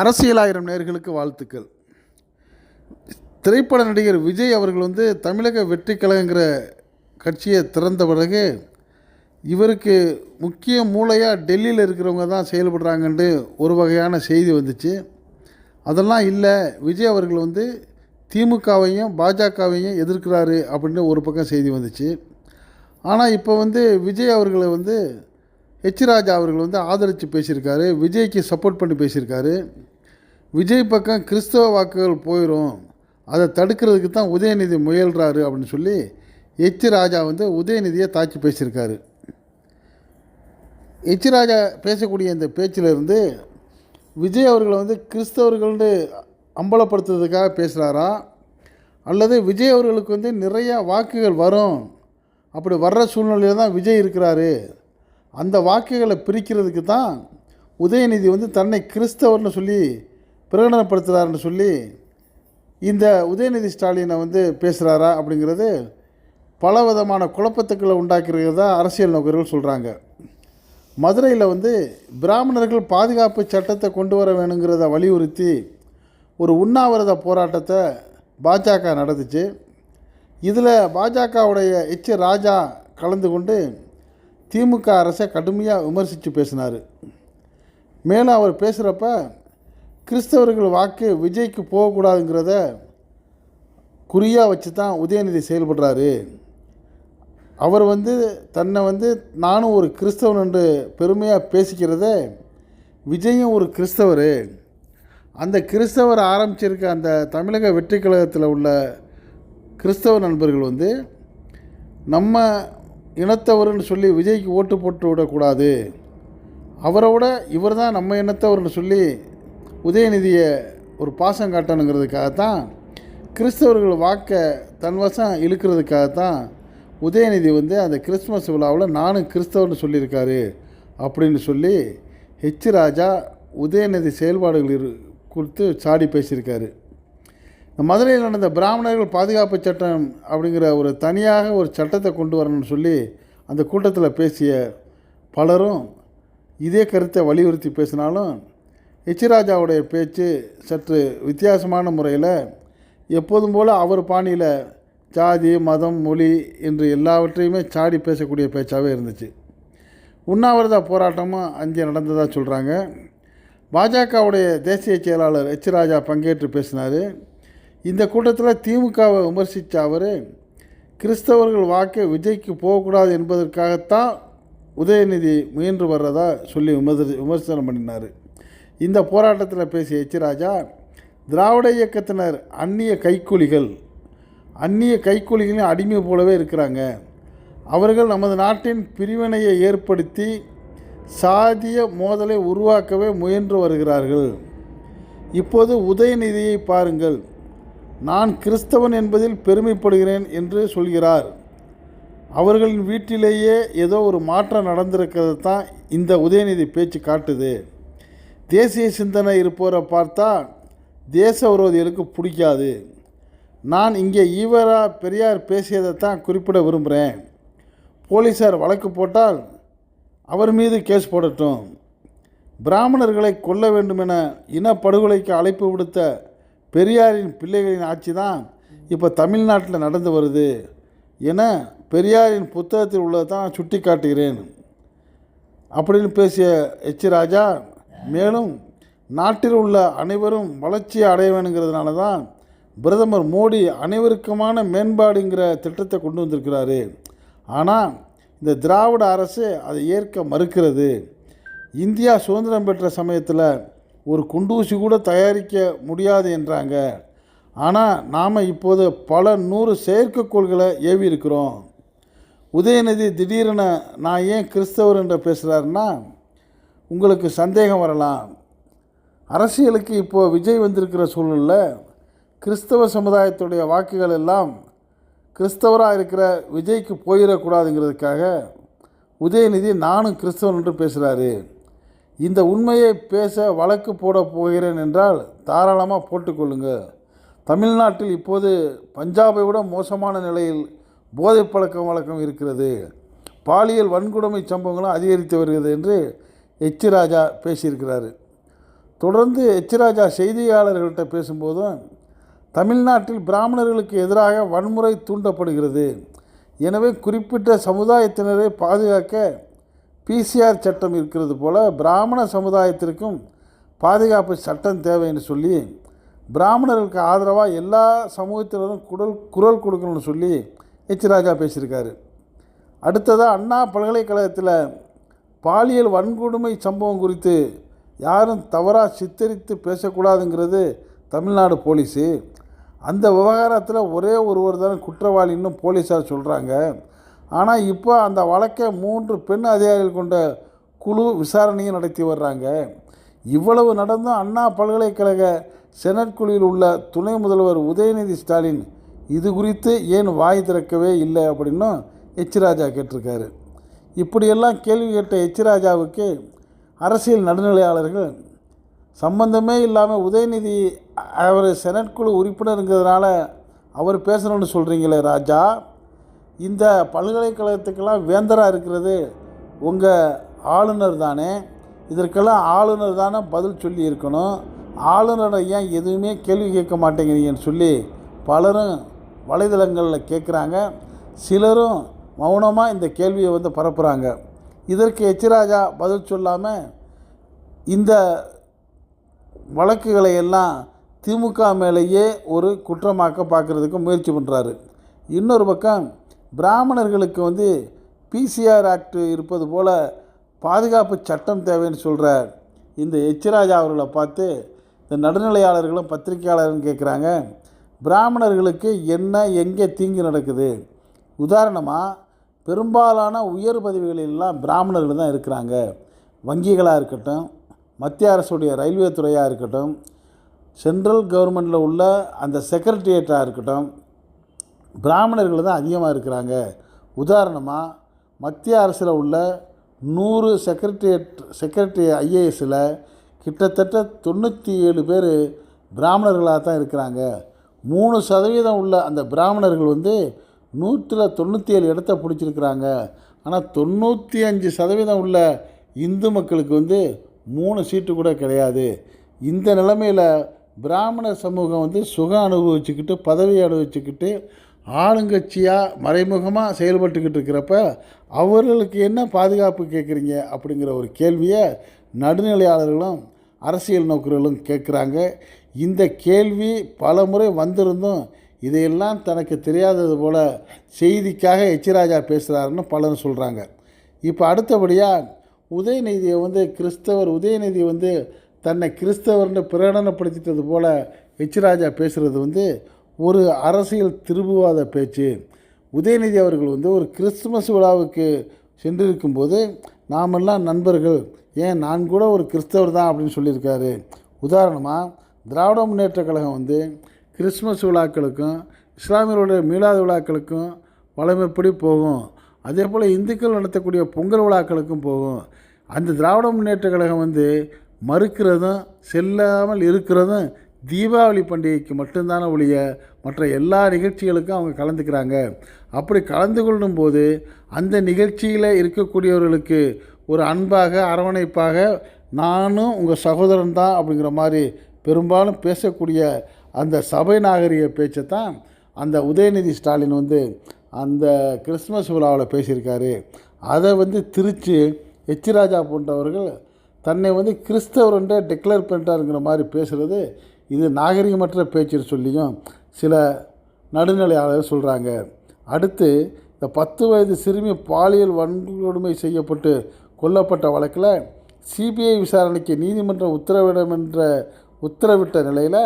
அரசியலாயிரம் நேர்களுக்கு வாழ்த்துக்கள். திரைப்பட நடிகர் விஜய் அவர்கள் வந்து தமிழக வெற்றி கழகங்கிற கட்சியை திறந்த பிறகு இவருக்கு முக்கிய மூளையாக டெல்லியில் இருக்கிறவங்க தான் செயல்படுறாங்கன்ட்டு ஒரு வகையான செய்தி வந்துச்சு. அதெல்லாம் இல்லை விஜய் அவர்கள் வந்து திமுகவையும் பாஜகவையும் எதிர்க்கிறாரு அப்படின்னு ஒரு பக்கம் செய்தி வந்துச்சு. ஆனால் இப்போ வந்து விஜய் அவர்களை வந்து ஹெச் ராஜா அவர்கள் வந்து ஆதரித்து பேசியிருக்காரு விஜய்க்கு சப்போர்ட் பண்ணி பேசியிருக்காரு. விஜய் பக்கம் கிறிஸ்தவ வாக்குகள் போயிடும் அதை தடுக்கிறதுக்கு தான் உதயநிதி முயல்கிறாரு அப்படின்னு சொல்லி ஹெச் ராஜா வந்து உதயநிதியை தாக்கி பேசியிருக்காரு. ஹெச் ராஜா பேசக்கூடிய இந்த பேச்சிலிருந்து விஜய் அவர்களை வந்து கிறிஸ்தவர்கள்னு அம்பலப்படுத்துறதுக்காக பேசுகிறாரா அல்லது விஜய் அவர்களுக்கு வந்து நிறைய வாக்குகள் வரும். அப்படி வர்ற சூழ்நிலையில் தான் விஜய் இருக்கிறாரு. அந்த வாக்குகளை பிரிக்கிறதுக்கு தான் உதயநிதி வந்து தன்னை கிறிஸ்தவர்னு சொல்லி பிரகடனப்படுத்துகிறாருன்னு சொல்லி இந்த உதயநிதி ஸ்டாலினை வந்து பேசுகிறாரா அப்படிங்கிறது பல விதமான குழப்பத்துக்களை உண்டாக்கிறதா அரசியல் நோக்கர்கள் சொல்கிறாங்க மதுரையில் வந்து பிராமணர்கள் பாதுகாப்பு சட்டத்தை கொண்டு வர வேணுங்கிறத வலியுறுத்தி ஒரு உண்ணாவிரத போராட்டத்தை பாஜக நடந்துச்சு இதில் பாஜகவுடைய எச் ராஜா கலந்து கொண்டு திமுக அரசை கடுமையாக விமர்சித்து பேசினார். மேலும் அவர் பேசுகிறப்ப கிறிஸ்தவர்கள் வாக்கு விஜய்க்கு போகக்கூடாதுங்கிறத குறியாக வச்சு தான் உதயநிதி செயல்படுறாரு. அவர் வந்து தன்னை வந்து நானும் ஒரு கிறிஸ்தவன் என்று பெருமையாக பேசிக்கிறத விஜயும் ஒரு கிறிஸ்தவர். அந்த கிறிஸ்தவர் ஆரம்பிச்சிருக்க அந்த தமிழக வெற்றி கழகத்தில் உள்ள கிறிஸ்தவ நண்பர்கள் வந்து நம்ம இனத்தவர்னு சொல்லி விஜய்க்கு ஓட்டு போட்டு விடக்கூடாது. அவரை விட இவர் தான் நம்ம இனத்தவர்னு சொல்லி உதயநிதியை ஒரு பாசம் காட்டணுங்கிறதுக்காகத்தான் கிறிஸ்தவர்கள் வாக்கை தன்வசம் இழுக்கிறதுக்காகத்தான் உதயநிதி வந்து அந்த கிறிஸ்மஸ் விழாவில் நானும் கிறிஸ்தவர்னு சொல்லியிருக்காரு அப்படின்னு சொல்லி ஹெச் ராஜா உதயநிதி செயல்பாடுகள் கொடுத்து குறித்து சாடி பேசியிருக்காரு. இந்த மதுரையில் நடந்த பிராமணர்கள் பாதுகாப்பு சட்டம் அப்படிங்கிற ஒரு தனியாக ஒரு சட்டத்தை கொண்டு வரணும்னு சொல்லி அந்த கூட்டத்தில் பேசிய பலரும் இதே கருத்தை வலியுறுத்தி பேசினாலும் எச்சிராஜாவுடைய பேச்சு சற்று வித்தியாசமான முறையில் எப்போதும் போல் அவர் பாணியில் ஜாதி மதம் மொழி என்று எல்லாவற்றையுமே சாடி பேசக்கூடிய பேச்சாகவே இருந்துச்சு. உண்ணாவிரத போராட்டமும் அங்கே நடந்ததாக சொல்கிறாங்க பாஜகவுடைய தேசிய செயலாளர் எச் ராஜா பங்கேற்று பேசினார். இந்த கூட்டத்தில் திமுகவை விமர்சித்த அவர் கிறிஸ்தவர்கள் வாக்கு விஜய்க்கு போகக்கூடாது என்பதற்காகத்தான் உதயநிதி முயன்று வர்றதா சொல்லி விமர்சி விமர்சனம் பண்ணினார். இந்த போராட்டத்தில் பேசிய எச் ராஜா திராவிட இயக்கத்தினர் அந்நிய கைக்கூலிகள் அந்நிய கைக்கூலிகளின் அடிமை போலவே இருக்கிறாங்க. அவர்கள் நமது நாட்டின் பிரிவினையை ஏற்படுத்தி சாதிய மோதலை உருவாக்கவே முயன்று வருகிறார்கள். இப்போது உதயநிதியை பாருங்கள். நான் கிறிஸ்தவன் என்பதில் பெருமைப்படுகிறேன் என்று சொல்கிறார். அவர்களின் வீட்டிலேயே ஏதோ ஒரு மாற்றம் நடந்திருக்கிறது தான் இந்த உதயநிதி பேச்சு காட்டுது. தேசிய சிந்தனை இருப்போரை பார்த்தா தேச விரோதிகளுக்கு பிடிக்காது. நான் இங்கே ஈவரா பெரியார் பேசியதை தான் குறிப்பிட விரும்புகிறேன். போலீஸார் வழக்கு போட்டால் அவர் மீது கேஸ் போடட்டும். பிராமணர்களை கொல்ல வேண்டுமென இனப்படுகொலைக்கு அழைப்பு விடுத்த பெரியாரின் பிள்ளைகளின் ஆட்சி தான் இப்போ தமிழ்நாட்டில் நடந்து வருது என பெரியாரின் புத்தகத்தில் உள்ளதை தான் சுட்டி காட்டுகிறேன். அப்படின்னு பேசிய எச். ராஜா மேலும் நாட்டில் உள்ள அனைவரும் வளர்ச்சி அடைய வேணுங்கிறதுனால தான் பிரதமர் மோடி அனைவருக்குமான மேம்பாடுங்கிற திட்டத்தை கொண்டு வந்திருக்கிறாரு. ஆனால் இந்த திராவிட அரசு அதை ஏற்க மறுக்கிறது. இந்தியா சுதந்திரம் பெற்ற சமயத்தில் ஒரு குண்டூசி கூட தயாரிக்க முடியாது என்றாங்க. ஆனால் நாம் இப்போது பல நூறு செயற்கைக்கோள்களை ஏவி இருக்கிறோம் உதயநிதி திடீரென நான் ஏன் கிறிஸ்தவர் என்று பேசுகிறாருன்னா உங்களுக்கு சந்தேகம் வரலாம். அரசியலுக்கு இப்போது விஜய் வந்திருக்கிற சூழலில் கிறிஸ்தவ சமுதாயத்துடைய வாக்குகள் எல்லாம் கிறிஸ்தவராக இருக்கிற விஜய்க்கு போயிடக்கூடாதுங்கிறதுக்காக உதயநிதி நானும் கிறிஸ்தவன் என்று பேசுகிறாரு இந்த உண்மையை பேச வழக்கு போட போகிறேன் என்றால் தாராளமாக போட்டுக்கொள்ளுங்க தமிழ்நாட்டில் இப்போது பஞ்சாபை விட மோசமான நிலையில் போதை பழக்கம் வழக்கம் இருக்கிறது. பாலியல் வன்கொடுமை சம்பவங்களும் அதிகரித்து வருகிறது என்று எச். ராஜா தொடர்ந்து எச்சிராஜா செய்தியாளர்கள்ட்ட பேசும்போதும் தமிழ்நாட்டில் பிராமணர்களுக்கு எதிராக வன்முறை தூண்டப்படுகிறது. எனவே குறிப்பிட்ட சமுதாயத்தினரை பாதுகாக்க பிசிஆர் சட்டம் இருக்கிறது போல் பிராமண சமுதாயத்திற்கும் பாதுகாப்பு சட்டம் தேவைன்னு சொல்லி பிராமணர்களுக்கு ஆதரவாக எல்லா சமூகத்தினரும் குரல் குரல் கொடுக்கணும்னு சொல்லி எச் ராஜா பேசியிருக்காரு. அடுத்ததாக அண்ணா பல்கலைக்கழகத்தில் பாலியல் வன்கொடுமை சம்பவம் குறித்து யாரும் தவறாக சித்தரித்து பேசக்கூடாதுங்கிறது தமிழ்நாடு போலீஸு. அந்த விவகாரத்தில் ஒரே ஒருவர் தான் குற்றவாளின்னு போலீஸார் சொல்கிறாங்க ஆனால் இப்போ அந்த வழக்கை மூன்று பெண் அதிகாரிகள் கொண்ட குழு விசாரணையும் நடத்தி வர்றாங்க. இவ்வளவு நடந்தும் அண்ணா பல்கலைக்கழக செனட் குழுவில் உள்ள துணை முதல்வர் உதயநிதி ஸ்டாலின் இது குறித்து ஏன் வாய் திறக்கவே இல்லை அப்படின்னும் எச். ராஜா கேட்டிருக்காரு. இப்படியெல்லாம் கேள்வி கேட்ட எச். ராஜாவுக்கு அரசியல் நடுநிலையாளர்கள் சம்பந்தமே இல்லாமல் உதயநிதி அவர் செனட் குழு உறுப்பினருங்கிறதுனால அவர் பேசணும்னு சொல்கிறீங்களே ராஜா. இந்த பல்கலைக்கழகத்துக்கெல்லாம் வேந்தராக இருக்கிறது உங்கள் ஆளுநர் தானே. இதற்கெல்லாம் ஆளுநர் தானே பதில் சொல்லி இருக்கணும் ஆளுநரை ஏன் எதுவுமே கேள்வி கேட்க மாட்டேங்கிறீங்கன்னு சொல்லி பலரும் வலைதளங்களில் கேட்குறாங்க. சிலரும் மௌனமாக இந்த கேள்வியை வந்து பரப்புகிறாங்க இதற்கு எச்சிராஜா பதில் சொல்லாமல் இந்த வழக்குகளை எல்லாம் திமுக மேலேயே ஒரு குற்றமாக்க பார்க்குறதுக்கு முயற்சி பண்ணுறாரு இன்னொரு பக்கம் பிராமணர்களுக்கு வந்து பிசிஆர் ஆக்ட் இருப்பது போல் பாதுகாப்பு சட்டம் தேவைன்னு சொல்கிற இந்த எச்ராஜா அவர்களை பார்த்து இந்த நடுநிலையாளர்களும் பத்திரிகையாளர்களும் கேட்குறாங்க பிராமணர்களுக்கு என்ன எங்கே தீங்கு நடக்குது? உதாரணமாக பெரும்பாலான உயர் பதவிகளிலெல்லாம் பிராமணர்கள் தான் இருக்கிறாங்க. வங்கிகளாக இருக்கட்டும் மத்திய அரசுடைய ரயில்வே துறையாக இருக்கட்டும் சென்ட்ரல் கவர்மெண்ட்டில் உள்ள அந்த செக்ரட்டரியேட்டாக இருக்கட்டும் பிராமணர்கள் தான் அதிகமாக இருக்கிறாங்க. உதாரணமாக மத்திய அரசில் உள்ள நூறு செக்ரட்டரியேட் செக்ரட்டரி ஐஏஎஸில் கிட்டத்தட்ட தொண்ணூற்றி ஏழு பேர் பிராமணர்களாக தான் இருக்கிறாங்க. மூணு சதவீதம் உள்ள அந்த பிராமணர்கள் வந்து நூற்றில் தொண்ணூற்றி ஏழு இடத்த பிடிச்சிருக்கிறாங்க. ஆனால் தொண்ணூற்றி அஞ்சு சதவீதம் உள்ள இந்து மக்களுக்கு வந்து மூணு சீட்டு கூட கிடையாது. இந்த நிலைமையில் பிராமண சமூகம் வந்து சுகம் அனுபவிச்சுக்கிட்டு பதவி அனுபவிச்சுக்கிட்டு ஆளுங்கட்சியாக மறைமுகமாக செயல்பட்டுக்கிட்டு இருக்கிறப்ப அவர்களுக்கு என்ன பாதுகாப்பு கேட்குறீங்க அப்படிங்கிற ஒரு கேள்வியை நடுநிலையாளர்களும் அரசியல் நோக்கர்களும் கேட்குறாங்க. இந்த கேள்வி பல முறை வந்திருந்தும் இதையெல்லாம் தனக்கு தெரியாதது போல் செய்திக்காக எச்சிராஜா பேசுகிறாருன்னு பலரும் சொல்கிறாங்க இப்போ அடுத்தபடியாக உதயநிதியை வந்து கிறிஸ்தவர் உதயநிதி வந்து தன்னை கிறிஸ்தவர்னு பிரகடனப்படுத்திட்டது போல் எச்சிராஜா பேசுகிறது வந்து ஒரு அரசியல் திரும்புவாத பேச்சு. உதயநிதி அவர்கள் வந்து ஒரு கிறிஸ்துமஸ் விழாவுக்கு சென்றிருக்கும்போது நாமெல்லாம் நண்பர்கள். ஏன் நான் கூட ஒரு கிறிஸ்தவர் தான்? அப்படின்னு சொல்லியிருக்காரு. உதாரணமாக திராவிட முன்னேற்ற கழகம் வந்து கிறிஸ்மஸ் விழாக்களுக்கும் இஸ்லாமியர்களுடைய மீளாத விழாக்களுக்கும் வளமைப்படி போகும்? அதே போல் இந்துக்கள் நடத்தக்கூடிய பொங்கல் விழாக்களுக்கும் போகும். அந்த திராவிட முன்னேற்ற கழகம் வந்து மறுக்கிறதும் செல்லாமல் இருக்கிறதும் தீபாவளி பண்டிகைக்கு மட்டும்தான ஒழிய மற்ற எல்லா நிகழ்ச்சிகளுக்கும் அவங்க கலந்துக்கிறாங்க. அப்படி கலந்து கொள்ளும் போது அந்த நிகழ்ச்சியில் இருக்கக்கூடியவர்களுக்கு ஒரு அன்பாக அரவணைப்பாக நானும் உங்கள் சகோதரன் தான் அப்படிங்கிற மாதிரி பெரும்பாலும் பேசக்கூடிய அந்த சபை நாகரிக பேச்சை தான் அந்த உதயநிதி ஸ்டாலின் வந்து அந்த கிறிஸ்மஸ் விழாவில் பேசியிருக்காரு. அதை வந்து திருச்சி எச்சிராஜா போன்றவர்கள் தன்னை வந்து கிறிஸ்தவர்ன்ற டிக்ளேர் பண்ணிட்டாருங்கிற மாதிரி பேசுகிறது இது நாகரிகமற்ற பேச்சுன்னு சொல்லியும் சில நடுநிலையாளர் சொல்கிறாங்க அடுத்து இந்த பத்து வயது சிறுமி பாலியல் வன்கொடுமை செய்யப்பட்டு கொல்லப்பட்ட வழக்கில் சிபிஐ விசாரணைக்கு நீதிமன்றம் உத்தரவிடும் என்ற உத்தரவிட்ட நிலையில்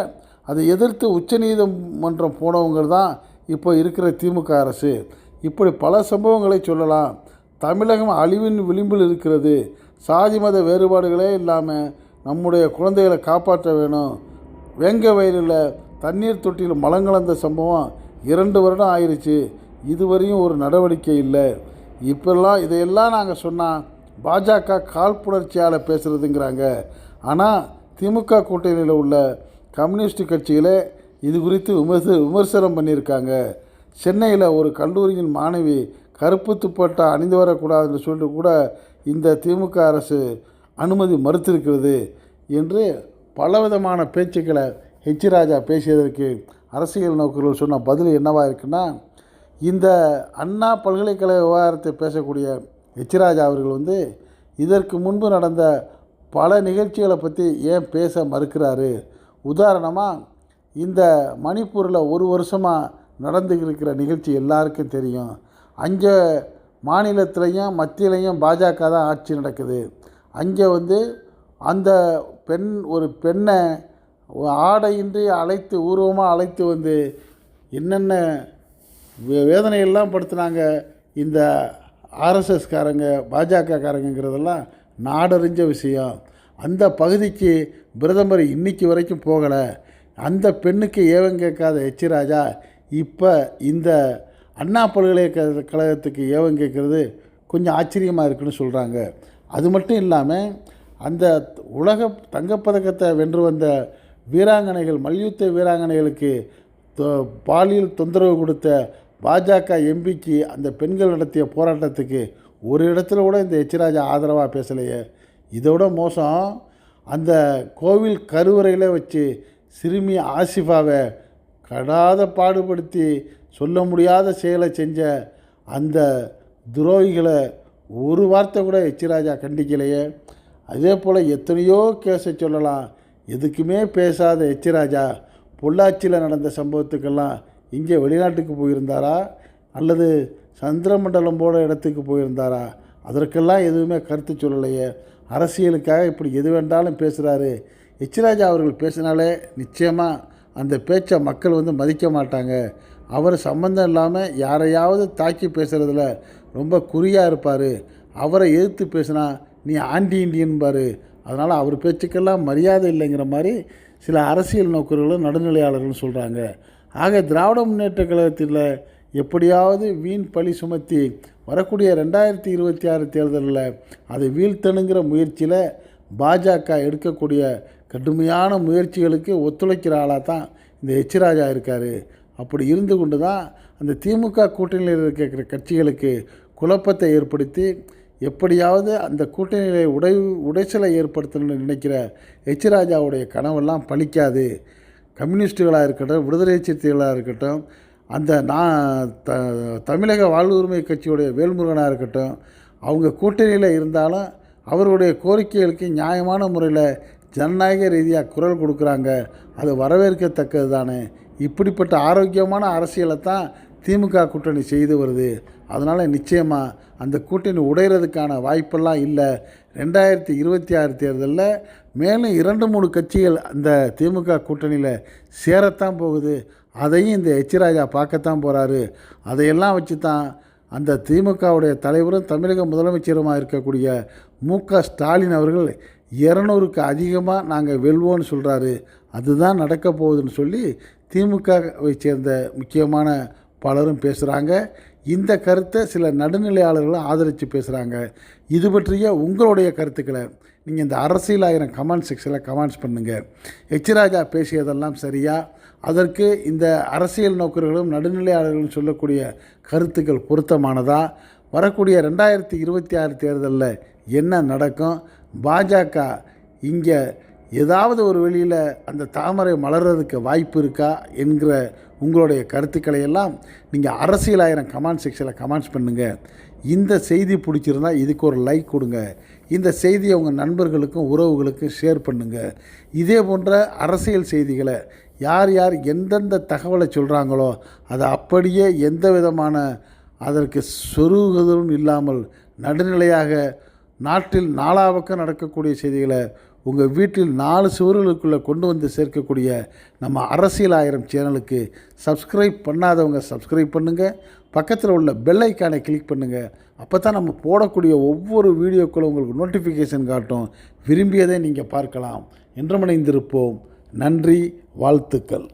அதை எதிர்த்து உச்சநீதிமன்றம் போனவங்க தான் இப்போ இருக்கிற திமுக அரசு. இப்படி பல சம்பவங்களை சொல்லலாம். தமிழகம் அழிவின் விளிம்பில் இருக்கிறது. சாதி மத வேறுபாடுகளே இல்லாமல் நம்முடைய குழந்தைகளை காப்பாற்ற வேணும். வேங்க வயலில் தண்ணீர் தொட்டியில் மலங்கலந்த சம்பவம் இரண்டு வருடம் ஆயிடுச்சு இதுவரையும் ஒரு நடவடிக்கை இல்லை. இப்பெல்லாம் இதையெல்லாம் நாங்கள் சொன்னால் பாஜக காழ்ப்புணர்ச்சியால் பேசுகிறதுங்கிறாங்க ஆனால் திமுக கூட்டணியில் உள்ள கம்யூனிஸ்ட் கட்சிகளே இது குறித்து விமர்ச விமர்சனம் பண்ணியிருக்காங்க. சென்னையில் ஒரு கல்லூரியின் மாணவி கருப்பு துப்பட்டா அணிந்து வரக்கூடாதுன்னு சொல்லிட்டு கூட இந்த திமுக அரசு அனுமதி மறுத்திருக்கிறது என்று பலவிதமான பேச்சுக்களை ஹெச் ராஜா பேசியதற்கு அரசியல் நோக்கர்கள் சொன்ன பதில் என்னவாக இருக்குன்னா இந்த அண்ணா பல்கலைக்கழக விவகாரத்தை பேசக்கூடிய ஹெச் ராஜா அவர்கள் வந்து இதற்கு முன்பு நடந்த பல நிகழ்ச்சிகளை பற்றி ஏன் பேச மறுக்கிறாரு? உதாரணமாக இந்த மணிப்பூரில் ஒரு வருஷமாக நடந்து இருக்கிற நிகழ்ச்சி எல்லாருக்கும் தெரியும். அங்கே மாநிலத்திலையும் மத்தியிலையும் பாஜக தான் ஆட்சி நடக்குது. அங்கே வந்து அந்த பெண் ஒரு பெண்ணை ஆடையின்றி அழைத்து ஊர்வமாக அழைத்து வந்து என்னென்ன வே வேதனையெல்லாம் படுத்துனாங்க இந்த ஆர்எஸ்எஸ்காரங்க பாஜகக்காரங்கிறதெல்லாம் நாடறிஞ்ச விஷயம். அந்த பகுதிக்கு பிரதமர் இன்றைக்கி வரைக்கும் போகலை. அந்த பெண்ணுக்கு ஏவம் கேட்காத எச் ராஜா இப்போ இந்த அண்ணா பல்கலைக்கழகத்துக்கு ஏவம் கேட்குறது கொஞ்சம் ஆச்சரியமாக இருக்குன்னு சொல்கிறாங்க அது மட்டும் இல்லாமல் அந்த உலக தங்கப்பதக்கத்தை வென்று வந்த வீராங்கனைகள் மல்யுத்த வீராங்கனைகளுக்கு தொ- பாலியல் தொந்தரவு கொடுத்த பாஜக எம்பிக்கு அந்த பெண்கள் நடத்திய போராட்டத்துக்கு ஒரு இடத்துல கூட இந்த எச்சிராஜா ஆதரவாக பேசலையே. இதோட மோசம் அந்த கோவில் கருவறையில் வச்சு சிறுமி ஆசிஃபாவை கடாத பாடுபடுத்தி சொல்ல முடியாத செயலை செஞ்ச அந்த துரோகிகளை ஒரு வார்த்தை கூட எச்சிராஜா கண்டிக்கலையே. அதே போல் எத்தனையோ கேஸை சொல்லலாம். எதுக்குமே பேசாத எச்சிராஜா பொள்ளாச்சியில் நடந்த சம்பவத்துக்கெல்லாம் இங்கே வெளிநாட்டுக்கு போயிருந்தாரா? அல்லது சந்திரமண்டலம் போட இடத்துக்கு போயிருந்தாரா? அதற்கெல்லாம் எதுவுமே கருத்து சொல்லலையே. அரசியலுக்காக இப்படி எது வேண்டாலும் பேசுகிறாரு எச்சிராஜா அவர்கள் பேசினாலே நிச்சயமாக அந்த பேச்சை மக்கள் வந்து மதிக்க மாட்டாங்க. அவர் சம்மந்தம் இல்லாமல் யாரையாவது தாக்கி பேசுகிறதுல ரொம்ப குறியாக இருப்பார். அவரை எதிர்த்து பேசினா நீ ஆண்டி இண்டியன் பாரு. அதனால் அவர் பேச்சுக்கெல்லாம் மரியாதை இல்லைங்கிற மாதிரி சில அரசியல் நோக்கர்களும் நடுநிலையாளர்களும் சொல்கிறாங்க ஆக திராவிட முன்னேற்ற கழகத்தில் எப்படியாவது வீண் பழி சுமத்தி வரக்கூடிய ரெண்டாயிரத்தி இருபத்தி ஆறு தேர்தலில் அதை வீழ்த்தணுங்கிற முயற்சியில் பாஜக எடுக்கக்கூடிய கடுமையான முயற்சிகளுக்கு ஒத்துழைக்கிற ஆளாக தான் இந்த எச் ராஜா இருக்கார். அப்படி இருந்து கொண்டு தான் அந்த திமுக கூட்டணியில் இருக்கிற கட்சிகளுக்கு குழப்பத்தை ஏற்படுத்தி எப்படியாவது அந்த கூட்டணியில உடை உடைச்சலை ஏற்படுத்தணும்னு நினைக்கிற எச்ராஜாவுடைய கனவெல்லாம் பழிக்காது கம்யூனிஸ்டுகளாக இருக்கட்டும் விடுதலை சிறுத்தைகளாக இருக்கட்டும் அந்த நான் த தமிழக வாழ்வுரிமை கட்சியுடைய வேல்முருகனாக இருக்கட்டும் அவங்க கூட்டணியில் இருந்தாலும் அவருடைய கோரிக்கைகளுக்கு நியாயமான முறையில் ஜனநாயக ரீதியாக குரல் கொடுக்குறாங்க. அது வரவேற்கத்தக்கது தானே. இப்படிப்பட்ட ஆரோக்கியமான அரசியலை தான் திமுக கூட்டணி செய்து வருது. அதனால் நிச்சயமாக அந்த கூட்டணி உடையிறதுக்கான வாய்ப்பெல்லாம் இல்லை. ரெண்டாயிரத்தி இருபத்தி ஆறு தேர்தலில் மேலும் இரண்டு மூணு கட்சிகள் அந்த திமுக கூட்டணியில் சேரத்தான் போகுது. அதையும் இந்த எச். ராஜா பார்க்கத்தான் போகிறாரு அதையெல்லாம் வச்சு தான் அந்த திமுகவுடைய தலைவரும் தமிழக முதலமைச்சருமாக இருக்கக்கூடிய மு. க. ஸ்டாலின் அவர்கள் இரநூறுக்கு அதிகமாக நாங்கள் வெல்வோன்னு சொல்கிறாரு அதுதான் நடக்க போகுதுன்னு சொல்லி திமுகவை சேர்ந்த முக்கியமான பலரும் பேசுகிறாங்க இந்த கருத்தை சில நடுநிலையாளர்களும் ஆதரித்து பேசுகிறாங்க இது பற்றிய உங்களுடைய கருத்துக்களை நீங்கள் இந்த அரசியலாயிரம் கமெண்ட் செக்ஷனில் கமெண்ட்ஸ் பண்ணுங்கள் எச்சிராஜா பேசியதெல்லாம் சரியா? அதற்கு இந்த அரசியல் நோக்கர்களும் நடுநிலையாளர்களும் சொல்லக்கூடிய கருத்துக்கள் பொருத்தமானதா? வரக்கூடிய ரெண்டாயிரத்தி இருபத்தி ஆறு தேர்தலில் என்ன நடக்கும்? பாஜக இங்கே ஏதாவது ஒரு வெளியில் அந்த தாமரை மலர்றதுக்கு வாய்ப்பு இருக்கா? என்கிற உங்களுடைய கருத்துக்களை எல்லாம் நீங்கள் அரசியல் ஆயிரம் கமெண்ட் செக்ஷனில் கமெண்ட்ஸ் பண்ணுங்கள் இந்த செய்தி பிடிச்சிருந்தா இதுக்கு ஒரு லைக் கொடுங்க. இந்த செய்தியை உங்கள் நண்பர்களுக்கும் உறவுகளுக்கும் ஷேர் பண்ணுங்கள் இதே போன்ற அரசியல் செய்திகளை யார் யார் எந்தெந்த தகவலை சொல்கிறாங்களோ அதை அப்படியே எந்த விதமான அதற்கு சொருகுதலும் இல்லாமல் நடுநிலையாக நாட்டில் நாலாபக்கம் நடக்கக்கூடிய செய்திகளை உங்கள் வீட்டில் நாலு சுவர்களுக்குள்ளே கொண்டு வந்து சேர்க்கக்கூடிய நம்ம அரசியல் ஆயிரம் சேனலுக்கு சப்ஸ்கிரைப் பண்ணாதவங்க சப்ஸ்கிரைப் பண்ணுங்கள் பக்கத்தில் உள்ள பெல் ஐக்கானை கிளிக் பண்ணுங்கள் அப்போ தான் நம்ம போடக்கூடிய ஒவ்வொரு வீடியோக்களும் உங்களுக்கு நோட்டிஃபிகேஷன் காட்டும். விரும்பியதை நீங்கள் பார்க்கலாம். என்றமடைந்திருப்போம் நன்றி வாழ்த்துக்கள்.